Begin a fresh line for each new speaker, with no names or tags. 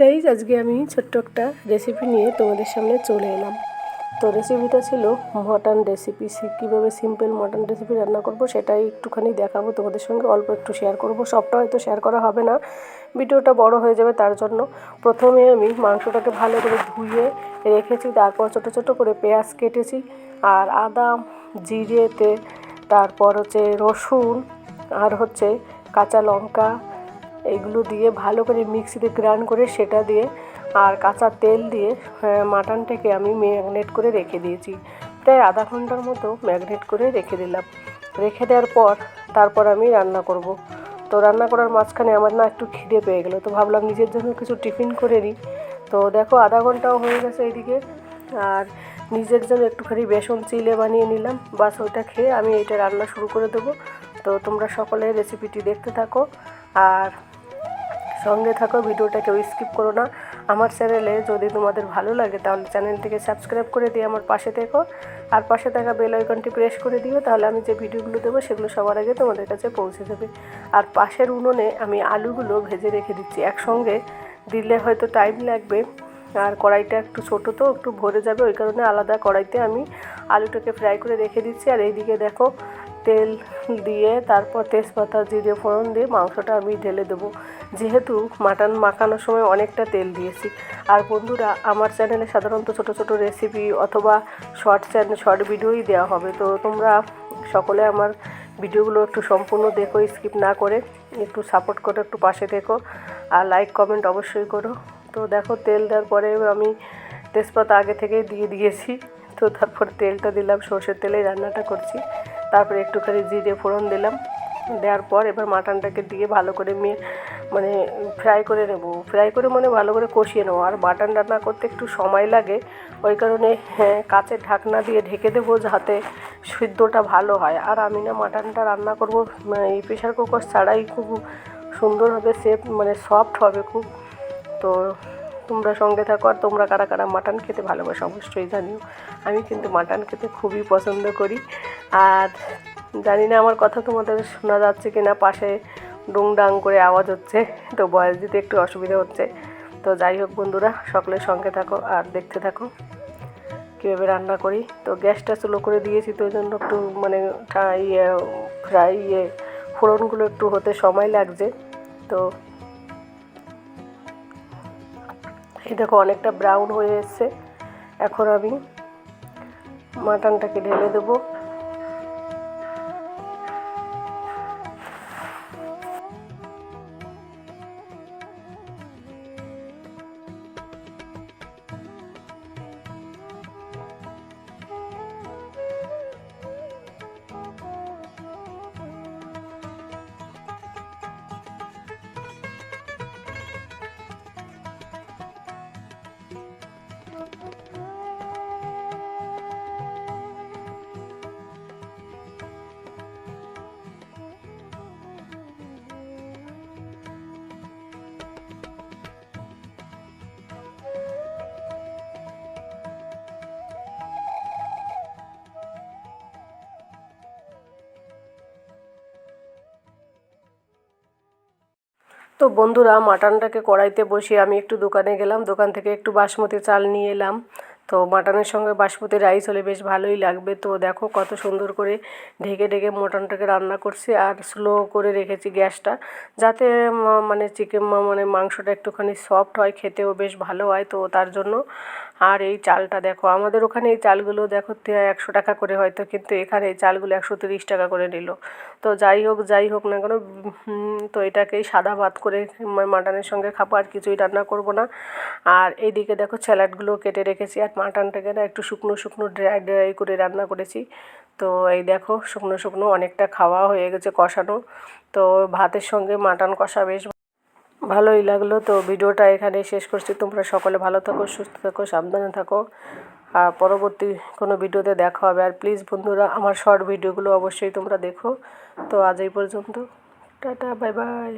Guys আজকে আমি ছোট্ট একটা রেসিপি নিয়ে তোমাদের সামনে চলে এলাম। তো রেসিপিটা ছিল মটন রেসিপি কীভাবে সিম্পল মটন রেসিপি রান্না করব সেটাই একটুখানি দেখাবো তোমাদের সঙ্গে। অল্প একটু শেয়ার করব। সবটা হয়তো শেয়ার করা হবে না। ভিডিওটা বড় হয়ে যাবে তার জন্য। প্রথমে আমি মাংসটাকে ভালো করে ধুয়ে রেখেছি। তারপর ছোটো ছোটো করে পেঁয়াজ কেটেছি। আর আদা, জিরেতে, তারপর হচ্ছে রসুন, আর হচ্ছে কাঁচা লঙ্কা এগুলো দিয়ে ভালো করে মিক্সিতে গ্রাইন্ড করে সেটা দিয়ে আর কাঁচা তেল দিয়ে হ্যাঁ, মাটনটাকে আমি ম্যাগনেট করে রেখে দিয়েছি। প্রায় আধা ঘণ্টার মতো ম্যাগনেট করে রেখে দিলাম। রেখে দেওয়ার পর তারপর আমি রান্না করব। তো রান্না করার মাঝখানে আমার না একটু খিদে পেয়ে গেলো। তো ভাবলাম নিজের জন্য কিছু টিফিন করে নিই। তো দেখো আধা ঘন্টাও হয়ে গেছে এইদিকে। আর নিজের জন্য একটুখানি বেসন চিলে বানিয়ে নিলাম। বাস ওইটা খেয়ে আমি এটা রান্না শুরু করে দেবো। তো তোমরা সকলে রেসিপিটি দেখতে থাকো। আর সঙ্গে থাকো ভিডিওটা কেউ স্কিপ করো না। আমার চ্যানেলে যদি তোমাদের ভালো লাগে, তাহলে চ্যানেলটিকে সাবস্ক্রাইব করে দিয়ে আমার পাশে থেকো। আর পাশে থাকা বেল আইকনটি প্রেস করে দিও, তাহলে আমি যে ভিডিওগুলো দেবো, সেগুলো সবার আগে তোমাদের কাছে পৌঁছে যাবে। আর পাশের উনুনে আমি আলুগুলো ভেজে রেখে দিচ্ছি। একসঙ্গে দিলে হয়তো টাইম লাগবে। আর কড়াইটা একটু ছোটো তো, একটু ভরে যাবে, ওই কারণে আলাদা কড়াইতে আমি আলুটাকে ফ্রাই করে রেখে দিচ্ছি। আর এইদিকে দেখো তেল দিয়ে, তারপর তেজপাতা, জিরে, ফোড়ন দিয়ে মাংসটা আমি ঢেলে দেবো। যেহেতু মাটন মাখানোর সময় অনেকটা তেল দিয়েছি। আর বন্ধুরা, আমার চ্যানেলে সাধারণত ছোট ছোট রেসিপি অথবা শর্ট চ্যানেল শর্ট ভিডিওই দেওয়া হবে। তো তোমরা সকলে আমার ভিডিওগুলো একটু সম্পূর্ণ দেখো স্কিপ না করে একটু সাপোর্ট করো একটু পাশে দেখো আর লাইক কমেন্ট অবশ্যই করো। তো দেখো, তেল দেওয়ার পরে আমি তেজপাতা আগে থেকেই দিয়ে দিয়েছি। তো তারপর তেলটা দিলাম, সর্ষের তেলেই রান্নাটা করছি। তারপরে একটুখানি জিরে ফোড়ন দিলাম। দেওয়ার পর এবার মাটনটাকে দিয়ে ভালো করে মেয়ে মানে ফ্রাই করে নেব। ফ্রাই করে মানে ভালো করে কষিয়ে নেব। আর মাটন রান্না করতে একটু সময় লাগে। ওই কারণে হ্যাঁ কাঁচের ঢাকনা দিয়ে ঢেকে দেবো যাতে সিদ্ধটা ভালো হয়। আর আমি না মাটনটা রান্না করব এই প্রেশার কুকার ছাড়াই খুব সুন্দর হবে সেফ মানে সফট হবে খুব। তো তোমরা সঙ্গে থাকো আর তোমরা কারা কারা মাটন খেতে ভালোবাসো অবশ্যই জানিও। আমি কিন্তু মাটন খেতে খুবই পছন্দ করি। আর জানি না আমার কথা তোমাদের শোনা যাচ্ছে কি না পাশে ডুংডাং করে আওয়াজ হচ্ছে, তো বয়স দিতে একটু অসুবিধা হচ্ছে। তো যাই হোক বন্ধুরা সকলের সঙ্গে থাকো আর দেখতে থাকো। কীভাবে রান্না করি? তো গ্যাসটা স্লো করে দিয়েছি তো ওই জন্য একটু মানে ইয়ে ফ্রাই ইয়ে ফোড়নগুলো একটু হতে সময় লাগছে। তো এই দেখো অনেকটা ব্রাউন হয়ে এসছে। এখন আমি মাটনটাকে ঢেলে দেবো। তো বন্ধুরা, মাটনটাকে কড়াইতে বসে আমি একটু দোকানে গেলাম। দোকান থেকে একটু বাসমতি চাল নিয়ে এলাম। তো মাটনের সঙ্গে বাসমতি রাইস হলে বেশ ভালোই লাগবে। তো দেখো কত সুন্দর করে ঢেকে ঢেকে মটনটাকে রান্না করছি আর স্লো করে রেখেছি গ্যাসটা, যাতে মানে চিকেন মানে মাংসটা একটুখানি সফট হয়, খেতেও বেশ ভালো হয়। তো তার জন্য আর এই চালটা দেখো, আমাদের ওখানে এই চালগুলো দেখো একশো টাকা করে হয়তো, কিন্তু এখানে এই চালগুলো একশো তিরিশ টাকা করে নিল। তো যাই হোক যাই হোক না কেন তো এটাকেই সাদা ভাত করে মাটনের সঙ্গে খাব, আর কিছুই রান্না করব না। আর এইদিকে দেখো, স্যালাডগুলো কেটে রেখেছি, আর মাটনটাকে না একটু শুকনো শুকনো ড্রাই ড্রাই করে রান্না করেছি। তো এই দেখো, শুকনো শুকনো অনেকটা খাওয়া হয়ে গেছে কষানো। তো ভাতের সঙ্গে মাটন কষা বেশ ভালোই লাগল তো ভিডিওটা এখানে শেষ করছি। তোমরা সকলে ভালো থাকো, সুস্থ থাকো, সাবধানে থাকো। আর পরবর্তী কোনো ভিডিওতে দেখা হবে। আর প্লিজ বন্ধুরা, আমার শর্ট ভিডিওগুলো অবশ্যই তোমরা দেখো। তো আজ এই পর্যন্ত। Tata bye bye